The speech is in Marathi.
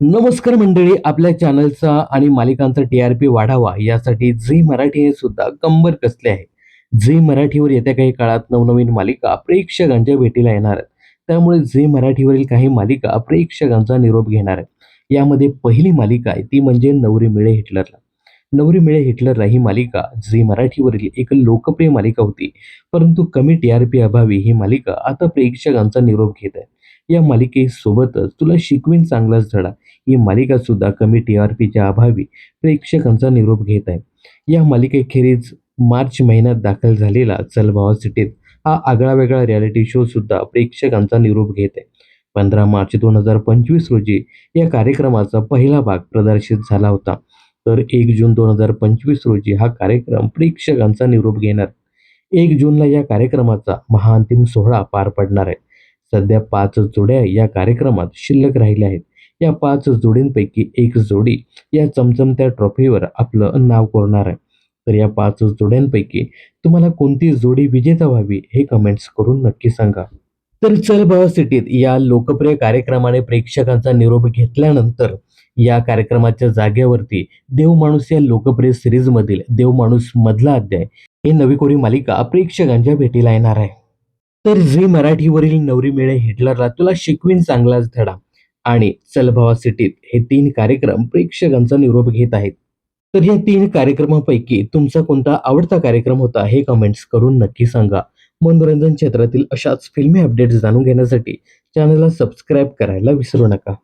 नमस्कार मंडळी आपल्या चॅनलचा आणि मालिकांचा टी आर पी वाढावा यासाठी झी मराठीने सुद्धा कंबर कसले आहे. झी मराठीवर येत्या काही काळात नवनवीन मालिका प्रेक्षकांच्या भेटीला येणार आहेत. त्यामुळे झी मराठीवरील काही मालिका प्रेक्षकांचा निरोप घेणार आहेत. यामध्ये पहिली मालिका आहे ती म्हणजे नवरी मिळे हिटलरला. नवरी मिळे हिटलरला ही मालिका झी मराठीवरील एक लोकप्रिय मालिका होती. परंतु कमी टी आर पी अभावी ही मालिका आता प्रेक्षकांचा निरोप घेत आहे. या मालिकेसोबतच तुला शिकवीन चांगलाच धडा. ही मालिका सुद्धा कमी टी आर पीच्या अभावी प्रेक्षकांचा निरोप घेत आहे. या मालिकेखेरीज मार्च महिन्यात दाखल झालेला चलभावा सिटीत हा आगळा वेगळा रियालिटी शो सुद्धा प्रेक्षकांचा निरोप घेत आहे. पंधरा मार्च दोन हजार पंचवीस रोजी या कार्यक्रमाचा पहिला भाग प्रदर्शित झाला होता. तर एक जून दोन हजार पंचवीस रोजी हा कार्यक्रम प्रेक्षकांचा निरोप घेणार. एक जूनला या कार्यक्रमाचा महाअंतिम सोहळा पार पडणार आहे. सध्या पाच जोड्या या कार्यक्रमात शिल्लक राहिल्या आहेत. या पाच जोडींपैकी एक जोडी या चमचमत्या ट्रॉफीवर आपलं नाव कोरणार आहे. तर या पाच जोड्यांपैकी तुम्हाला कोणती जोडी विजेता व्हावी हे कमेंट्स करून नक्की सांगा. तर चल भावा सिटीत या लोकप्रिय कार्यक्रमाने प्रेक्षकांचा निरोप घेतल्यानंतर या कार्यक्रमाच्या जागेवरती देव माणूस या लोकप्रिय सिरीजमधील देव माणूस मधला अध्याय ही नवीकोरी मालिका प्रेक्षकांच्या भेटीला येणार आहे. तर झी मराठीवरील नवरी मिळे हिटलरला तुला शिकवीन चांगलाच धडा आणि चलभावा सिटीत हे तीन कार्यक्रम प्रेक्षकांचा निरोप घेत आहेत. तर या तीन कार्यक्रमापैकी तुमचा कोणता आवडता कार्यक्रम होता हे कमेंट्स करून नक्की सांगा. मनोरंजन क्षेत्रातील अशाच फिल्मी अपडेट्स जाणून घेण्यासाठी चॅनलला सबस्क्राईब करायला विसरू नका.